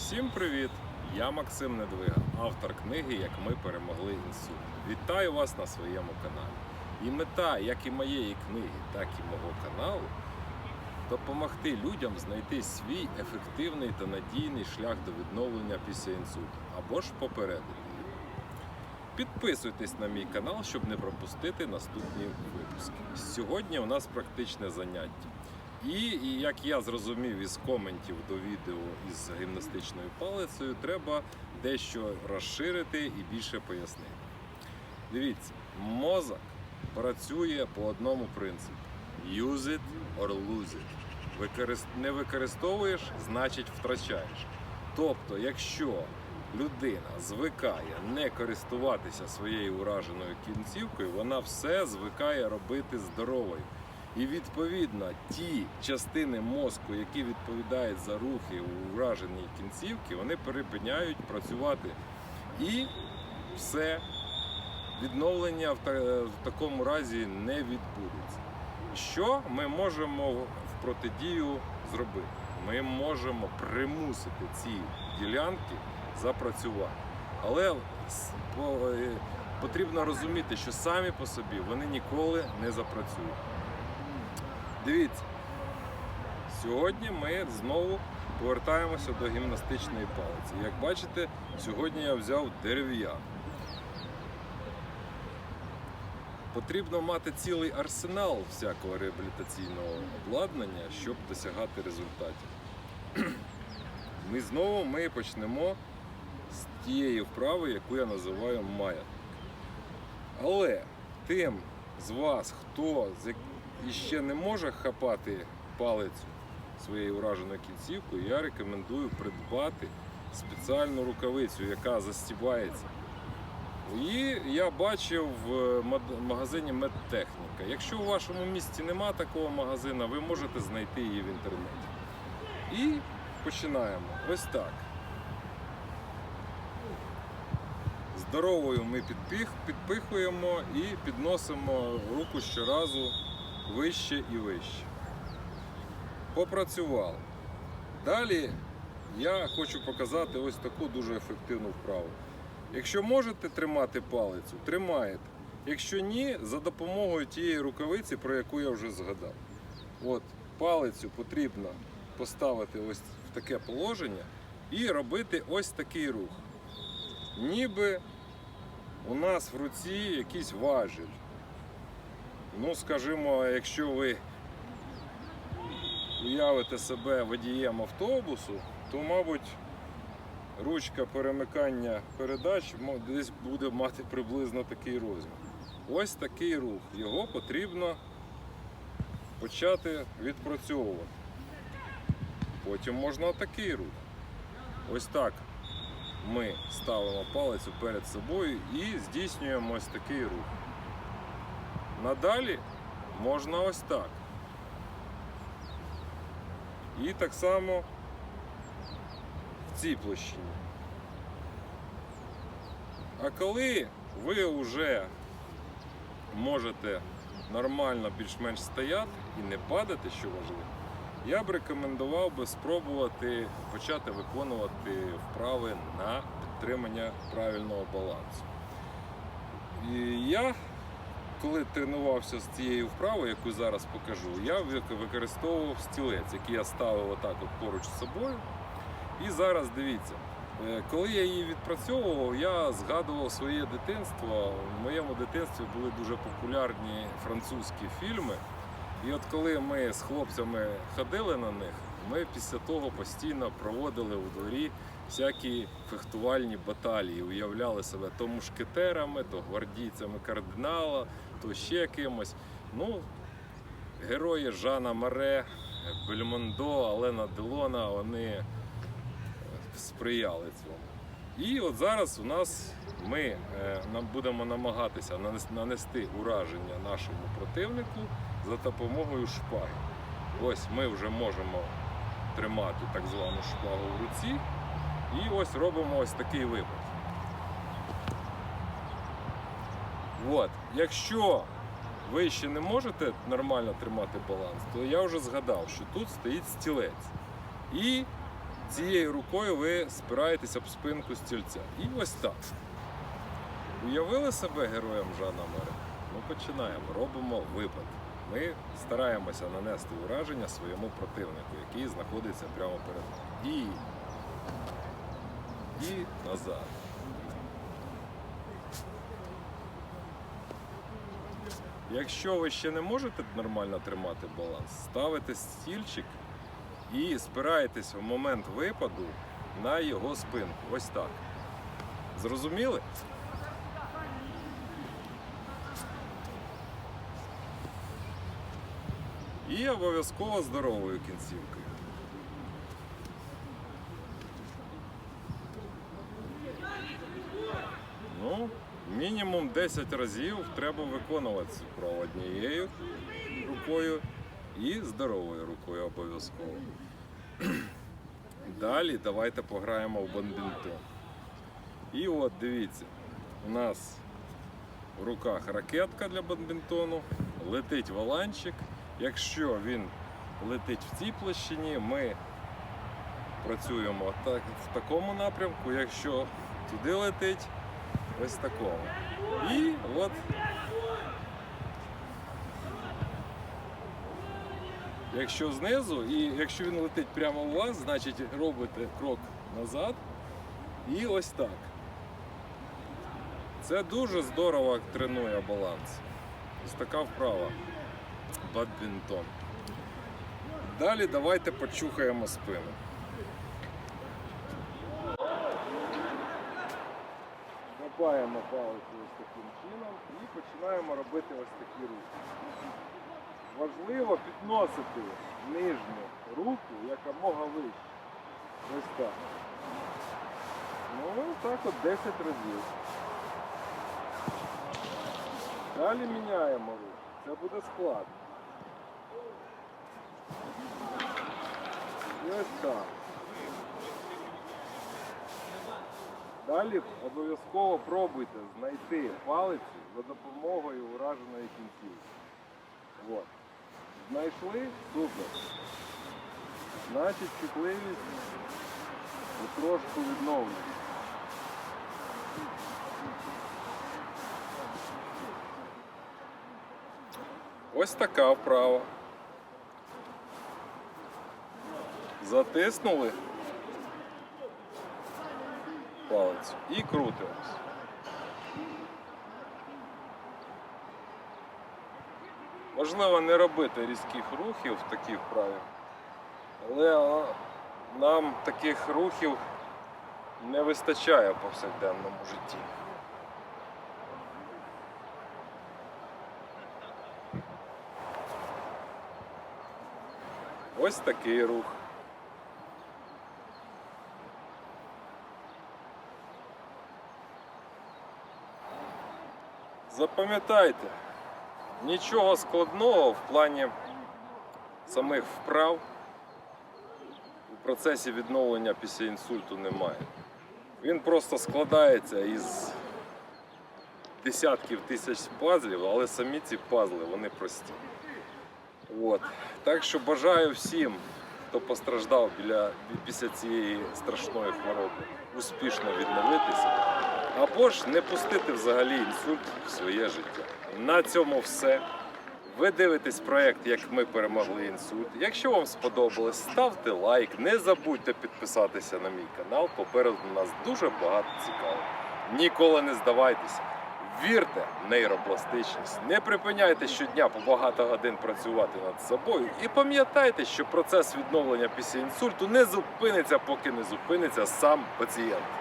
Всім привіт! Я Максим Недвига, автор книги Як ми перемогли інсульт. Вітаю вас на своєму каналі. І мета як і моєї книги, так і мого каналу допомогти людям знайти свій ефективний та надійний шлях до відновлення після інсульту або ж попередити. Підписуйтесь на мій канал, щоб не пропустити наступні випуски. Сьогодні у нас практичне заняття. І, як я зрозумів із коментів до відео із гімнастичною палицею, треба дещо розширити і більше пояснити. Дивіться, мозок працює по одному принципу: use it or lose it. Не використовуєш, значить втрачаєш. Тобто, якщо людина звикає не користуватися своєю ураженою кінцівкою, вона все звикає робити здоровою. І відповідно ті частини мозку, які відповідають за рухи у ураженій кінцівці, вони перепиняють працювати. І все відновлення в, та- в такому разі не відбудеться. Що ми можемо в протидію зробити? Ми можемо примусити ці ділянки запрацювати. Але е, потрібно розуміти, що самі по собі вони ніколи не запрацюють. Дивіться, сьогодні ми знову повертаємося до гімнастичної палиці. Як бачите, сьогодні я взяв дерев'яну. Потрібно мати цілий арсенал всякого реабілітаційного обладнання, щоб досягати результатів. Ми знову ми почнемо з тієї вправи, яку я називаю маятник. Але тим з вас, хто іще не може хапати палицю своєю ураженою кінцівкою, я рекомендую придбати спеціальну рукавицю, яка застібається. І я бачив в магазині медтехніка. Якщо у вашому місті нема такого магазину, ви можете знайти її в інтернеті. І починаємо. Ось так. Здоровою ми підпихуємо і підносимо руку щоразу вище і вище. Попрацювали. Далі я хочу показати ось таку дуже ефективну вправу. Якщо можете тримати палицю, тримаєте. Якщо ні, за допомогою тієї рукавиці, про яку я вже згадав. От палицю потрібно поставити ось в таке положення і робити ось такий рух. Ніби у нас в руці якийсь важіль. Ну, скажімо, якщо ви уявите себе водієм автобусу, то, мабуть, ручка перемикання передач десь буде мати приблизно такий розмір. Ось такий рух. Його потрібно почати відпрацьовувати. Потім можна такий рух. Ось так ми ставимо палицю перед собою і здійснюємо ось такий рух. Надалі можна ось так. І так само в цій площині. А коли ви вже можете нормально більш-менш стояти і не падати, що важливо, я б рекомендував би спробувати почати виконувати вправи на підтримання правильного балансу. І я, коли тренувався з цією вправою, яку зараз покажу, я використовував стілець, який я ставив отак от поруч з собою. І зараз дивіться, е, коли я її відпрацьовував, я згадував своє дитинство. В моєму дитинстві були дуже популярні французькі фільми. І от коли ми з хлопцями ходили на них, ми після того постійно проводили у дворі всякі фехтувальні баталії, уявляли себе то мушкетерами, то гвардійцями кардинала, то ще кимось. Ну, герої Жана Маре, Бельмондо, Алена Делона, вони е, сприяли цьому. І от зараз у нас ми е, нам будемо намагатися нанести ураження нашому противнику за допомогою шпаги. Ось ми вже можемо тримати так звану шпагу в руці. І ось робимо ось такий випад. От. Якщо ви ще не можете нормально тримати баланс, то я вже згадав, що тут стоїть стілець. І цією рукою ви спираєтесь об спинку стільця. І ось так. Уявили себе героєм Жана Море? Ну починаємо. Робимо випад. Ми стараємося нанести ураження своєму противнику, який знаходиться прямо перед нами. І, і назад. Якщо ви ще не можете нормально тримати баланс, ставите стільчик і спираєтесь в момент випаду на його спинку. Ось так. Зрозуміли? І обов'язково здоровою кінцівкою. Ну, мінімум 10 разів треба виконувати однією рукою і здоровою рукою обов'язково. Далі давайте пограємо в бадмінтон. І от дивіться, у нас в руках ракетка для бадмінтону, летить валанчик. Якщо він летить в цій площині, ми працюємо так, в такому напрямку, якщо туди летить, ось такому. І от якщо знизу, і якщо він летить прямо у вас, значить робите крок назад і ось так. Це дуже здорово тренує баланс. Ось така вправа. Бадмінтон. Далі давайте почухаємо спину. Хапаємо палицю ось таким чином і починаємо робити ось такі рухи. Важливо підносити нижню руку якомога вище. Ось так. Ну, так от 10 разів. Далі міняємо рух. Це буде складно. І ось так. Далі обов'язково пробуйте знайти палицю за допомогою ураженої кінцівки. От. Знайшли? Супер. Значить чутливість трошку відновлюється. Ось така вправа. Затиснули палець і крутимось. Можливо, не робити різких рухів в такій вправі, але нам таких рухів не вистачає в повсякденному житті. Ось такий рух. Запам'ятайте, нічого складного в плані самих вправ у процесі відновлення після інсульту немає. Він просто складається із десятків тисяч пазлів, але самі ці пазли вони прості. От. Так що бажаю всім, хто постраждав біля, після цієї страшної хвороби, успішно відновитися, або ж не пустити взагалі інсульт в своє життя. На цьому все. Ви дивитесь проєкт, як ми перемогли інсульт. Якщо вам сподобалось, ставте лайк, не забудьте підписатися на мій канал. Попереду нас дуже багато цікавого. Ніколи не здавайтеся. Вірте в нейропластичність, не припиняйте щодня по багато годин працювати над собою і пам'ятайте, що процес відновлення після інсульту не зупиниться, поки не зупиниться сам пацієнт.